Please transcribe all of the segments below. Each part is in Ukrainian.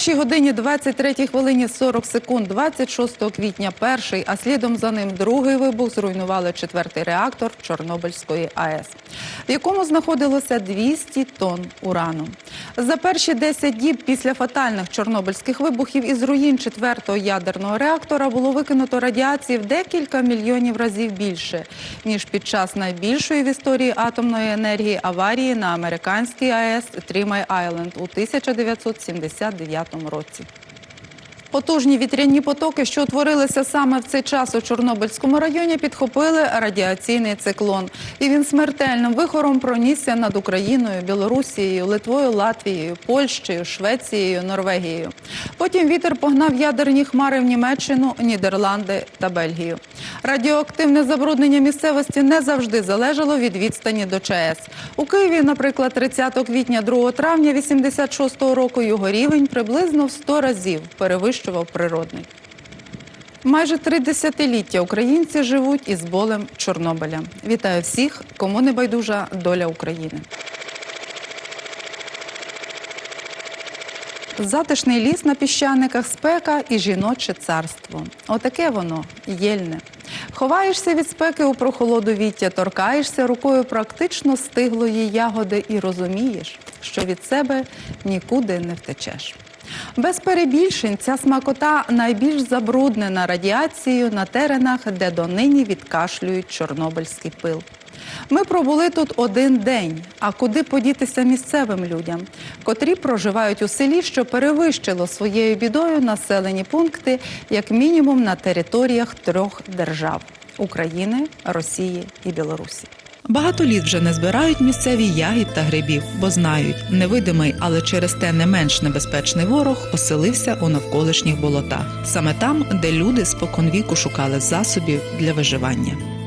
першій годині 23 хвилині 40 секунд 26 квітня перший, а слідом за ним другий вибух зруйнували четвертий реактор Чорнобильської АЕС, в якому знаходилося 200 тонн урану. За перші 10 діб після фатальних чорнобильських вибухів із руїн четвертого ядерного реактора було викинуто радіації в декілька мільйонів разів більше, ніж під час найбільшої в історії атомної енергії аварії на американській АЕС Трімай Айленд у 1979 році. Потужні вітряні потоки, що утворилися саме в цей час у Чорнобильському районі, підхопили радіаційний циклон. І він смертельним вихором пронісся над Україною, Білорусією, Литвою, Латвією, Польщею, Швецією, Норвегією. Потім вітер погнав ядерні хмари в Німеччину, Нідерланди та Бельгію. Радіоактивне забруднення місцевості не завжди залежало від відстані до ЧАЕС. У Києві, наприклад, 30 квітня 2 травня 86-го року його рівень приблизно в 100 разів перевищував природний. Майже три десятиліття українці живуть із болем Чорнобиля. Вітаю всіх, кому не байдужа доля України. Затишний ліс на піщаниках, спека і жіноче царство. Отаке воно єльне. Ховаєшся від спеки у прохолоду віття, торкаєшся рукою практично стиглої ягоди і розумієш, що від себе нікуди не втечеш. Без перебільшень ця смакота найбільш забруднена радіацією на теренах, де донині відкашлюють чорнобильський пил. Ми пробули тут один день. А куди подітися місцевим людям, котрі проживають у селі, що перевищило своєю бідою населені пункти, як мінімум на територіях трьох держав України, Росії і Білорусі. Багато літ вже не збирають місцеві ягід та грибів, бо знають, невидимий, але через те не менш небезпечний ворог оселився у навколишніх болотах, саме там, де люди споконвіку шукали засобів для виживання.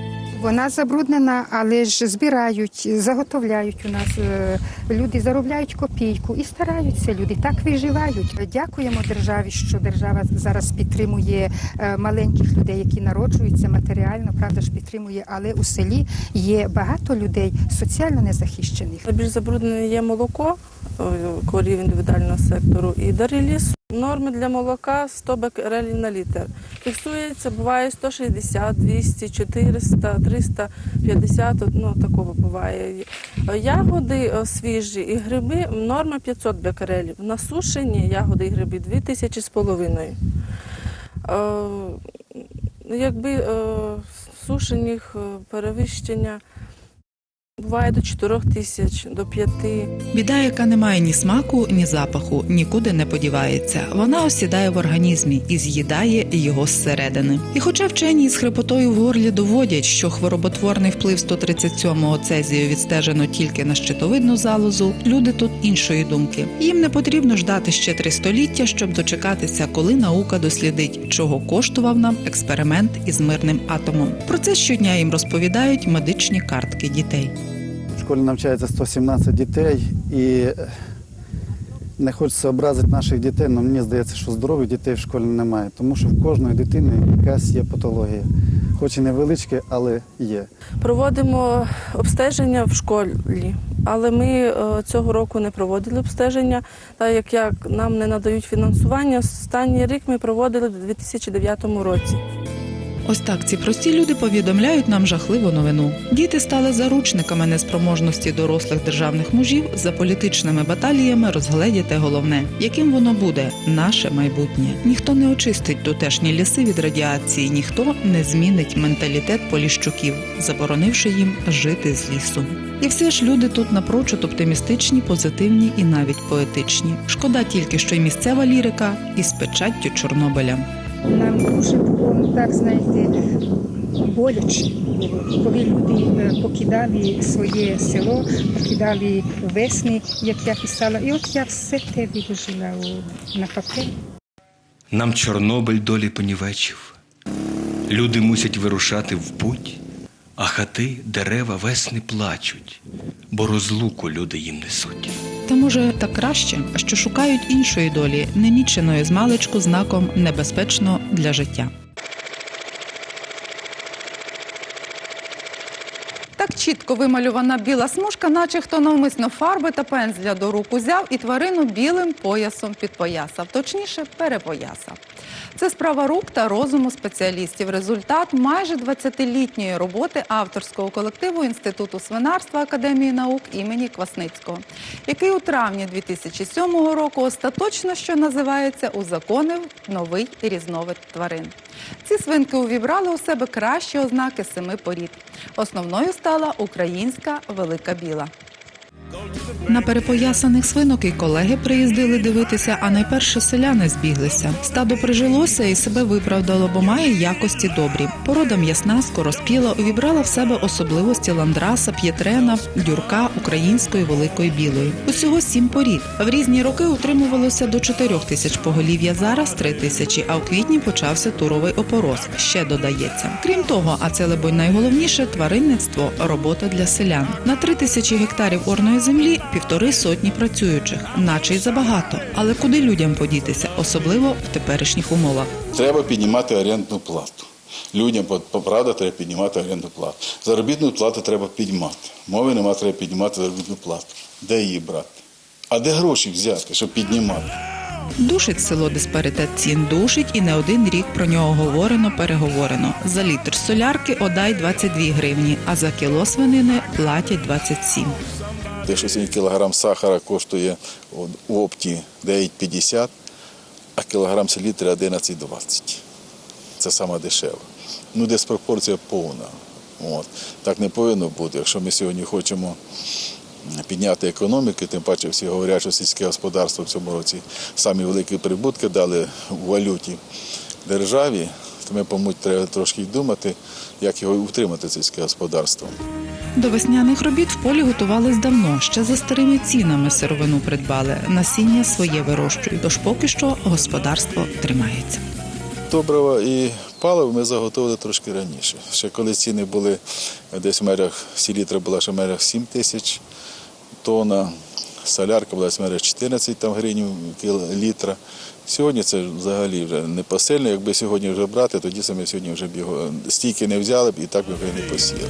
Вона забруднена, але ж збирають, заготовляють у нас. е, Люди заробляють копійку і стараються люди, так виживають. Дякуємо державі, що держава зараз підтримує е, маленьких людей, які народжуються матеріально, правда ж підтримує, але у селі є багато людей соціально незахищених. Найбільш забруднене є молоко о, корів індивідуального сектору і дари лісу. Норми для молока 100 бекерелів на літр. Фіксується, буває 160, 200, 400, 350, ну такого буває. Ягоди свіжі і гриби норма 500 бекерелів. Насушені ягоди і гриби 2000 з половиною. Е, Якби е, сушених е, перевищення буває до 4 тисяч, до 5. Біда, яка не має ні смаку, ні запаху, нікуди не подівається. Вона осідає в організмі і з'їдає його зсередини. І хоча вчені з хрипотою в горлі доводять, що хвороботворний вплив 137-го цезію відстежено тільки на щитовидну залозу, люди тут іншої думки. Їм не потрібно ждати ще три століття, щоб дочекатися, коли наука дослідить, чого коштував нам експеримент із мирним атомом. Про це щодня їм розповідають медичні картки дітей. Школі навчається 117 дітей і е, не хочеться образити наших дітей, але мені здається, що здорових дітей в школі немає, тому що в кожної дитини якась є патологія. Хоч і невеличке, але є. Проводимо обстеження в школі, але ми е, цього року не проводили обстеження, так як, нам не надають фінансування. Останній рік ми проводили в 2009 році. Ось так ці прості люди повідомляють нам жахливу новину. Діти стали заручниками неспроможності дорослих державних мужів за політичними баталіями розгледіти головне, яким воно буде наше майбутнє. Ніхто не очистить тутешні ліси від радіації, ніхто не змінить менталітет поліщуків, заборонивши їм жити з лісу. І все ж люди тут напрочуд оптимістичні, позитивні і навіть поетичні. Шкода тільки, що й місцева лірика із печаттю Чорнобиля. Нам дуже було, ну так знаєте, боляче коли люди е, покидали своє село, покидали весни, як я писала. І от я все те виложила на папері. Нам Чорнобиль долі понівечив. Люди мусять вирушати в путь, а хати, дерева, весни плачуть, бо розлуку люди їм несуть. Та може так краще, що шукають іншої долі, неміченої з маличку знаком небезпечно для життя. Чітко вималювана біла смужка, наче хто навмисно фарби та пензля до рук узяв і тварину білим поясом підпоясав, точніше перепоясав. Це справа рук та розуму спеціалістів. Результат майже 20-літньої роботи авторського колективу Інституту свинарства Академії наук імені Квасницького, який у травні 2007 року остаточно, що називається, узаконив новий різновид тварин. Ці свинки увібрали у себе кращі ознаки семи порід. Основною стала українська велика біла. На перепоясаних свинок і колеги приїздили дивитися, а найперше селяни збіглися. Стадо прижилося і себе виправдало, бо має якості добрі. Порода м'ясна, скороспіла, увібрала в себе особливості ландраса, п'єтрена, дюрка, української великої білої. Усього сім порід. В різні роки утримувалося до чотирьох тисяч поголів'я. Зараз три тисячі. А у квітні почався туровий опороз. Ще додається. Крім того, а це лебонь найголовніше тваринництво робота для селян. На три тисячі гектарів орної землі півтори сотні працюючих, наче й забагато. Але куди людям подітися, особливо в теперішніх умовах. Треба піднімати орендну плату. Людям по- по- правда треба піднімати орендну плату. Заробітну плату треба піднімати. Мови нема, треба піднімати заробітну плату. Де її брати? А де гроші взяти, щоб піднімати? Душить село диспаритет цін, душить і не один рік про нього говорено, переговорено. За літр солярки одай 22 гривні, а за кіло свинини платять 27. Що сьогодні кілограм сахара коштує у опті 9,50, а кілограм селітри 11,20. Це саме дешево. Ну, десь пропорція повна. От. Так не повинно бути. Якщо ми сьогодні хочемо підняти економіки, тим паче всі говорять, що сільське господарство в цьому році самі великі прибутки дали у валюті державі, то ми, по-моєму, треба трошки думати, як його утримати, сільське господарство. До весняних робіт в полі готувались давно. Ще за старими цінами сировину придбали. Насіння своє вирощують. Тож поки що господарство тримається. Добрива і паливо ми заготовили трошки раніше. Ще коли ціни були десь в мерах, селітра була ще в мерах 7 тисяч тонна, солярка була в мерах 14 там, гривень літра. Сьогодні це взагалі вже не посильно. Якби сьогодні вже брати, тоді саме сьогодні вже б його стільки не взяли б і так би його не посіяли.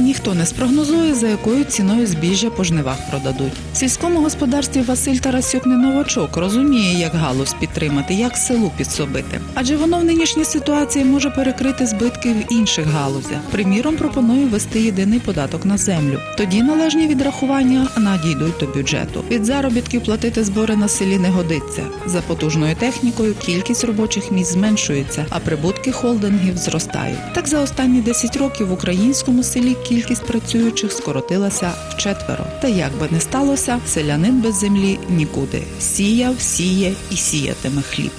Ніхто не спрогнозує, за якою ціною збіжжя по жнивах продадуть. В сільському господарстві Василь Тарасюк не новачок, розуміє, як галузь підтримати, як селу підсобити. Адже воно в нинішній ситуації може перекрити збитки в інших галузях. Приміром, пропонує ввести єдиний податок на землю. Тоді належні відрахування надійдуть до бюджету. Від заробітків платити збори на селі не годиться. За потужною технікою кількість робочих місць зменшується, а прибутки холдингів зростають. Так за останні 10 років в українському селі кількість працюючих скоротилася вчетверо. Та як би не сталося, селянин без землі нікуди. Сіяв, сіє і сіятиме хліб.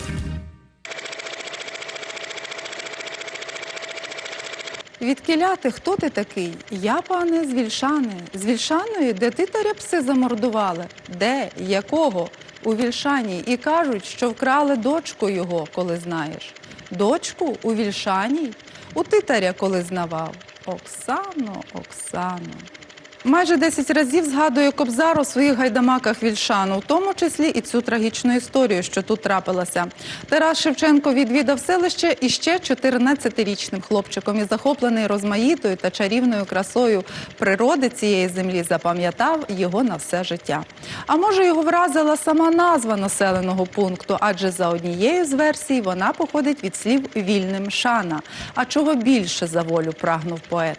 Відкіляти, хто ти такий? Я, пане, з Вільшани. З Вільшаної, де титаря пси замордували? Де? Якого? У Вільшані. І кажуть, що вкрали дочку його, коли знаєш. Дочку у Вільшаній? У титаря, коли знавав. Оксано, Оксано. Майже 10 разів згадує Кобзар у своїх гайдамаках Вільшану, в тому числі і цю трагічну історію, що тут трапилася. Тарас Шевченко відвідав селище іще 14-річним хлопчиком і захоплений розмаїтою та чарівною красою природи цієї землі, запам'ятав його на все життя. А може, його вразила сама назва населеного пункту, адже за однією з версій вона походить від слів вільним шана. А чого більше за волю прагнув поет?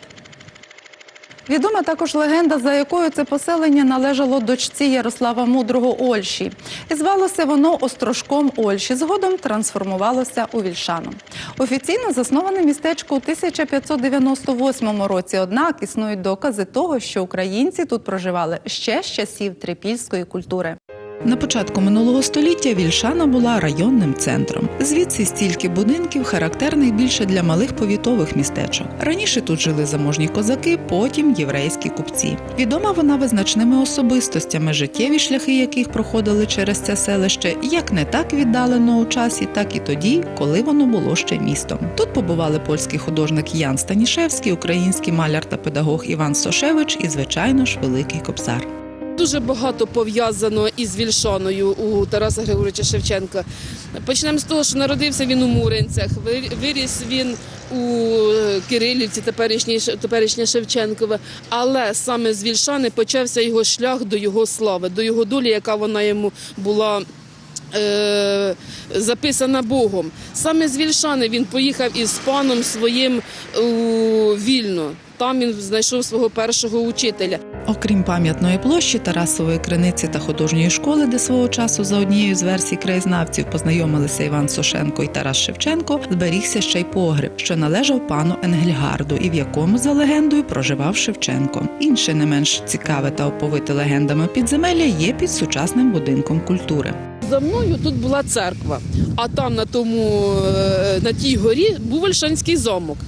Відома також легенда, за якою це поселення належало дочці Ярослава Мудрого Ольші. І звалося воно Острожком Ольші. Згодом трансформувалося у Вільшану. Офіційно засноване містечко у 1598 році. Однак існують докази того, що українці тут проживали ще з часів трипільської культури. На початку минулого століття Вільшана була районним центром. Звідси стільки будинків, характерних більше для малих повітових містечок. Раніше тут жили заможні козаки, потім єврейські купці. Відома вона визначними особистостями, життєві шляхи яких проходили через це селище, як не так віддалено у часі, так і тоді, коли воно було ще містом. Тут побували польський художник Ян Станішевський, український маляр та педагог Іван Сошевич і, звичайно ж, великий кобзар. Дуже багато пов'язано із Вільшаною у Тараса Григоровича Шевченка. Почнемо з того, що народився він у Муринцях, виріс він у е, Кирилівці, теперішній Ш- теперішнє Шевченкове. Але саме з Вільшани почався його шлях до його слави, до його долі, яка вона йому була. е, Записана Богом. Саме з Вільшани він поїхав із паном своїм у Вільно. Там він знайшов свого першого учителя. Окрім пам'ятної площі, Тарасової криниці та художньої школи, де свого часу за однією з версій краєзнавців познайомилися Іван Сошенко і Тарас Шевченко, зберігся ще й погреб, що належав пану Енгельгарду, і в якому за легендою проживав Шевченко. Інше не менш цікаве та оповите легендами підземелля є під сучасним будинком культури. За мною тут була церква, а там на тому е, на тій горі був Ольшанський замок.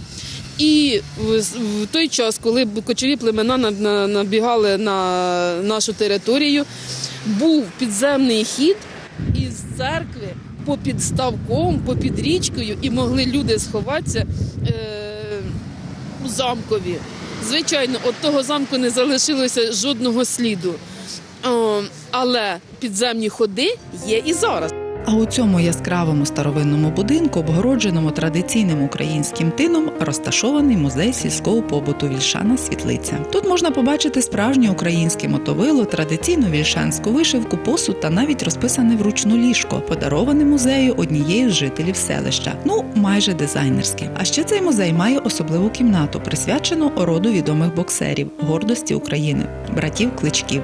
І в, той час, коли кочові племена на- на- набігали на нашу територію, був підземний хід із церкви попід ставком, попід річкою, і могли люди сховатися е, у замкові. Звичайно, від того замку не залишилося жодного сліду. Але підземні ходи є і зараз. А у цьому яскравому старовинному будинку, обгородженому традиційним українським тином, розташований музей сільського побуту Вільшана Світлиця. Тут можна побачити справжнє українське мотовило, традиційну вільшанську вишивку, посуд та навіть розписане вручну ліжко, подароване музею однією з жителів селища. Ну майже дизайнерське. А ще цей музей має особливу кімнату, присвячену роду відомих боксерів, гордості України, братів Кличків.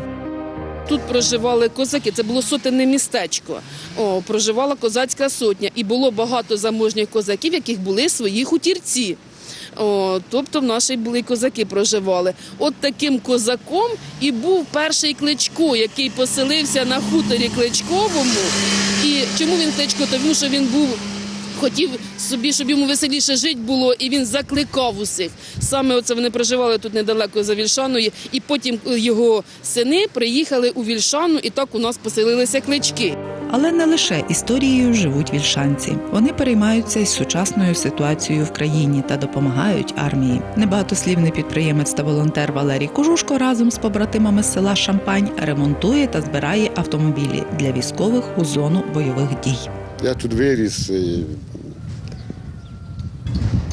Тут проживали козаки, це було сотенне містечко. О, проживала козацька сотня, і було багато заможних козаків, яких були свої хутірці. О, тобто в нашій були козаки проживали. От таким козаком і був перший кличко, який поселився на хуторі Кличковому. І чому він кличко? Тому що він був хотів собі, щоб йому веселіше жити було, і він закликав усіх. Саме оце вони проживали тут недалеко за Вільшаною, і потім його сини приїхали у Вільшану, і так у нас поселилися клички. Але не лише історією живуть вільшанці. Вони переймаються й сучасною ситуацією в країні та допомагають армії. Небагатослівний підприємець та волонтер Валерій Кожушко разом з побратимами з села Шампань ремонтує та збирає автомобілі для військових у зону бойових дій. Я тут виріс, і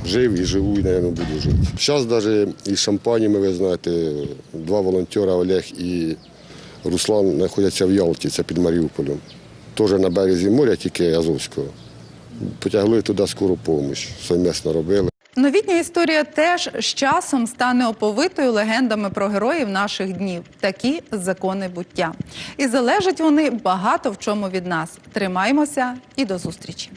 жив і живу, і, мабуть, буду жити. Зараз навіть із шампанями, ви знаєте, два волонтери Олег і Руслан знаходяться в Ялті, це під Маріуполем. Теж на березі моря, тільки Азовського. Потягли туди скору допомогу, совмісно робили. Новітня історія теж з часом стане оповитою легендами про героїв наших днів. Такі закони буття. І залежать вони багато в чому від нас. Тримаємося і до зустрічі.